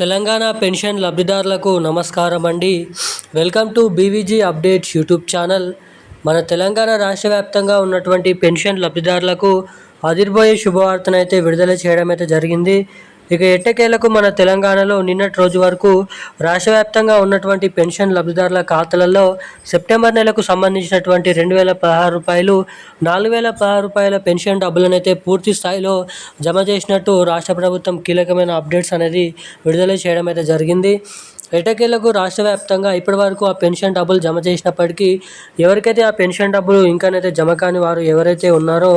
Telangana pension లబ్ధిదారులకు నమస్కారం అండి. Welcome to BVG updates YouTube channel. మన తెలంగాణ రాష్ట్ర వ్యాప్తంగా ఉన్నటువంటి పెన్షన్ లబ్ధిదారులకు అదిరిపోయే శుభవార్తనైతే విడుదల చేయడం అయితే జరిగింది. ఇక ఎట్టకేలకు మన తెలంగాణలో నిన్నటి రోజు వరకు రాష్ట్ర వ్యాప్తంగా ఉన్నటువంటి పెన్షన్ లబ్ధిదారుల ఖాతాలలో సెప్టెంబర్ నెలకు సంబంధించినటువంటి రెండు వేల పదహారు రూపాయలు నాలుగు వేల పదహారు రూపాయల పెన్షన్ డబ్బులనైతే పూర్తి స్థాయిలో జమ చేసినట్టు రాష్ట్ర ప్రభుత్వం కీలకమైన అప్డేట్స్ అనేది విడుదల చేయడం అయితే జరిగింది. ఎటకేలకు రాష్ట్ర వ్యాప్తంగా ఇప్పటి వరకు ఆ పెన్షన్ డబ్బులు జమ చేసినప్పటికీ ఎవరికైతే ఆ పెన్షన్ డబ్బులు ఇంకానైతే జమ కాని వారు ఎవరైతే ఉన్నారో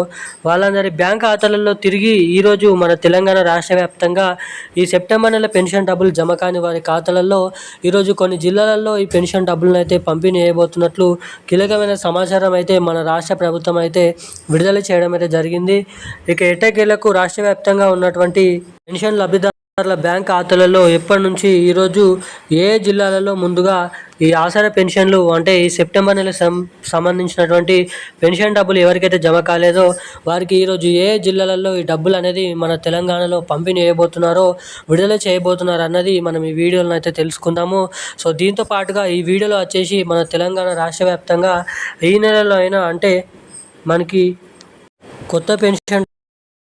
వాళ్ళందరి బ్యాంక్ ఖాతాలలో తిరిగి ఈరోజు మన తెలంగాణ రాష్ట్ర వ్యాప్తంగా ఈ సెప్టెంబర్ నెల పెన్షన్ డబ్బులు జమ కాని వారి ఖాతాలలో ఈరోజు కొన్ని జిల్లాలలో ఈ పెన్షన్ డబ్బులను అయితే పంపిణీ చేయబోతున్నట్లు కీలకమైన సమాచారం అయితే మన రాష్ట్ర ప్రభుత్వం అయితే విడుదల చేయడం అయితే జరిగింది. ఇక ఎటకేలకు రాష్ట్ర వ్యాప్తంగా ఉన్నటువంటి పెన్షన్ లబ్ధిదారు లబ్ధిదారుల బ్యాంక్ ఖాతాలలో ఎప్పటి నుంచి ఈరోజు ఏ జిల్లాలలో ముందుగా ఈ ఆసరా పెన్షన్లు అంటే ఈ సెప్టెంబర్ నెల సం సంబంధించినటువంటి పెన్షన్ డబ్బులు ఎవరికైతే జమ కాలేదో వారికి ఈరోజు ఏ జిల్లాలలో ఈ డబ్బులు అనేది మన తెలంగాణలో పంపిణీ చేయబోతున్నారో విడుదల చేయబోతున్నారు అన్నది మనం ఈ వీడియోలను అయితే తెలుసుకుందాము. సో దీంతో పాటుగా ఈ వీడియోలో వచ్చేసి మన తెలంగాణ రాష్ట్ర వ్యాప్తంగా ఈ నెలలో అయినా అంటే మనకి కొత్త పెన్షన్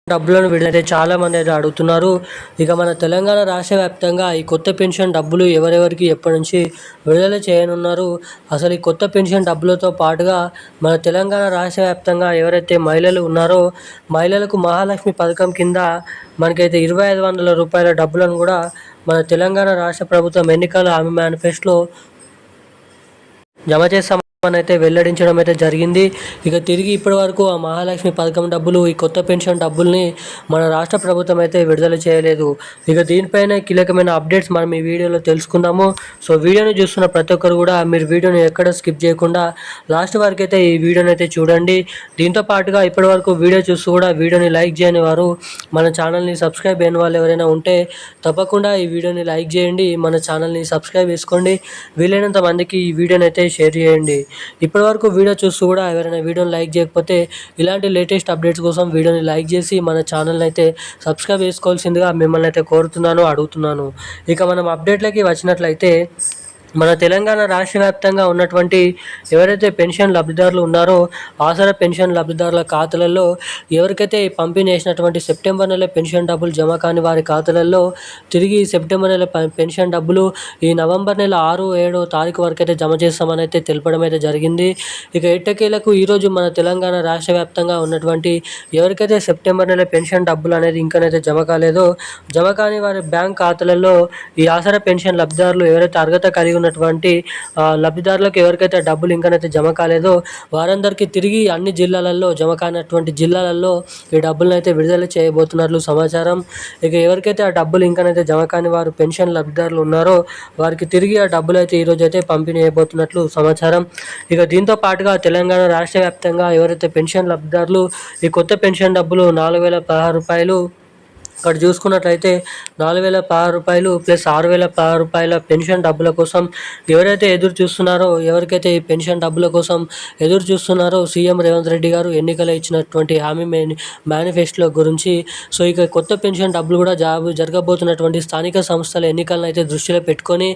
డబ్బులను విడుదల చాలామంది అయితే అడుగుతున్నారు. ఇక మన తెలంగాణ రాష్ట్ర వ్యాప్తంగా ఈ కొత్త పెన్షన్ డబ్బులు ఎవరెవరికి ఎప్పటి నుంచి విడుదల చేయనున్నారు? అసలు ఈ కొత్త పెన్షన్ డబ్బులతో పాటుగా మన తెలంగాణ రాష్ట్ర వ్యాప్తంగా ఎవరైతే మహిళలు ఉన్నారో మహిళలకు మహాలక్ష్మి పథకం కింద మనకైతే ఇరవై ఐదు వందల రూపాయల డబ్బులను కూడా మన తెలంగాణ రాష్ట్ర ప్రభుత్వం ఎన్నికల హామీ మేనిఫెస్టోలో జమ చేస్తాం అయితే వెల్లడించడం అయితే జరిగింది. ఇక తిరిగి ఇప్పటి వరకు ఆ మహాలక్ష్మి పథకం డబ్బులు ఈ కొత్త పెన్షన్ డబ్బుల్ని మన రాష్ట్ర ప్రభుత్వం అయితే విడుదల చేయలేదు. ఇక దీనిపైన కీలకమైన అప్డేట్స్ మనం ఈ వీడియోలో తెలుసుకుందాము. సో వీడియోని చూస్తున్న ప్రతి ఒక్కరు కూడా మీరు వీడియోని ఎక్కడ స్కిప్ చేయకుండా లాస్ట్ వరకు అయితే ఈ వీడియోని అయితే చూడండి. దీంతో పాటుగా ఇప్పటి వరకు వీడియో చూస్తూ కూడా వీడియోని లైక్ చేయని వారు మన ఛానల్ని సబ్స్క్రైబ్ అయిన వాళ్ళు ఎవరైనా ఉంటే తప్పకుండా ఈ వీడియోని లైక్ చేయండి. మన ఛానల్ని సబ్స్క్రైబ్ చేసుకోండి. వీలైనంత మందికి ఈ వీడియోని అయితే షేర్ చేయండి. ఇప్పటివరకు వీడియో చూస్తూ కూడా ఎవరైనా వీడియోని లైక్ చేయకపోతే ఇలాంటి లేటెస్ట్ అప్డేట్స్ కోసం వీడియోని లైక్ చేసి మన ఛానల్ని అయితే సబ్స్క్రైబ్ చేసుకోవాల్సిందిగా మిమ్మల్ని అయితే కోరుతున్నాను అడుగుతున్నాను. ఇక మనం అప్డేట్లకి వచ్చినట్లయితే మన తెలంగాణ రాష్ట్ర వ్యాప్తంగా ఉన్నటువంటి ఎవరైతే పెన్షన్ లబ్ధిదారులు ఉన్నారో ఆసరా పెన్షన్ లబ్ధిదారుల ఖాతాలలో ఎవరికైతే పంపిణీ చేసినటువంటి సెప్టెంబర్ నెల పెన్షన్ డబ్బులు జమ కాని వారి ఖాతాలలో తిరిగి సెప్టెంబర్ నెల పెన్షన్ డబ్బులు ఈ నవంబర్ నెల ఆరు ఏడో తారీఖు వరకు అయితే జమ చేస్తామని అయితే తెలపడం అయితే జరిగింది. ఇక ఎట్టకేలకు ఈరోజు మన తెలంగాణ రాష్ట్ర వ్యాప్తంగా ఉన్నటువంటి ఎవరికైతే సెప్టెంబర్ నెల పెన్షన్ డబ్బులు అనేది ఇంకనైతే జమ కాలేదో జమ కాని వారి బ్యాంక్ ఖాతాలలో ఈ ఆసరా పెన్షన్ లబ్ధిదారులు ఎవరైతే అర్హత కలిగి ఉన్నటువంటి లబ్ధిదారులకు ఎవరికైతే డబ్బులు ఇంకనైతే జమ కాలేదో వారందరికీ తిరిగి అన్ని జిల్లాలలో జమ కానటువంటి జిల్లాలలో ఈ డబ్బులను అయితే విడుదల చేయబోతున్నట్లు సమాచారం ఇక ఎవరికైతే ఆ డబ్బులు ఇంకనైతే జమ కాని వారు పెన్షన్ లబ్ధిదారులు ఉన్నారో వారికి తిరిగి ఆ డబ్బులు అయితే ఈరోజు అయితే పంపిణీ అయిపోతున్నట్లు సమాచారం. ఇక దీంతో పాటుగా తెలంగాణ రాష్ట్ర వ్యాప్తంగా ఎవరైతే పెన్షన్ లబ్ధిదారులు ఈ కొత్త పెన్షన్ డబ్బులు నాలుగు వేల పదహారు రూపాయలు ఇక్కడ చూసుకున్నట్లయితే నాలుగు వేల పది రూపాయలు ప్లస్ ఆరు వేల పది రూపాయల పెన్షన్ డబ్బుల కోసం ఎవరైతే ఎదురు చూస్తున్నారో ఎవరికైతే ఈ పెన్షన్ డబ్బుల కోసం ఎదురు చూస్తున్నారో సీఎం రేవంత్ రెడ్డి గారు ఎన్నికలు ఇచ్చినటువంటి హామీ మేనిఫెస్టో గురించి. సో ఇక కొత్త పెన్షన్ డబ్బులు కూడా జాబ్ జరగబోతున్నటువంటి స్థానిక సంస్థల ఎన్నికలను అయితే దృష్టిలో పెట్టుకొని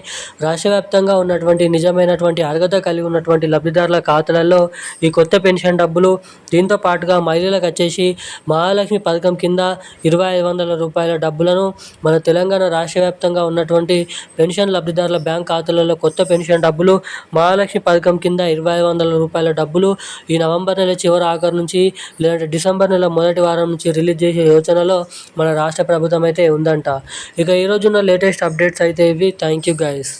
రాష్ట్ర వ్యాప్తంగా ఉన్నటువంటి నిజమైనటువంటి అర్హత కలిగి ఉన్నటువంటి లబ్ధిదారుల ఖాతాలలో ఈ కొత్త పెన్షన్ డబ్బులు దీంతో పాటుగా మహిళలకు వచ్చేసి మహాలక్ష్మి పథకం కింద ఇరవై ఐదు వందల రూపాయల డబ్బులను మన తెలంగాణ రాష్ట్ర వ్యాప్తంగా ఉన్నటువంటి పెన్షన్ లబ్ధిదారుల బ్యాంక్ ఖాతాలలో కొత్త పెన్షన్ డబ్బులు మహాలక్ష్మి పథకం కింద ఇరవై వందల రూపాయల డబ్బులు ఈ నవంబర్ నెల చివరి ఆఖరు నుంచి లేదంటే డిసెంబర్ నెల మొదటి వారం నుంచి రిలీజ్ చేసే యోచనలో మన రాష్ట్ర ప్రభుత్వం అయితే ఉందంట. ఇక ఈరోజున్న లేటెస్ట్ అప్డేట్స్ అయితే ఇవి. Thank you guys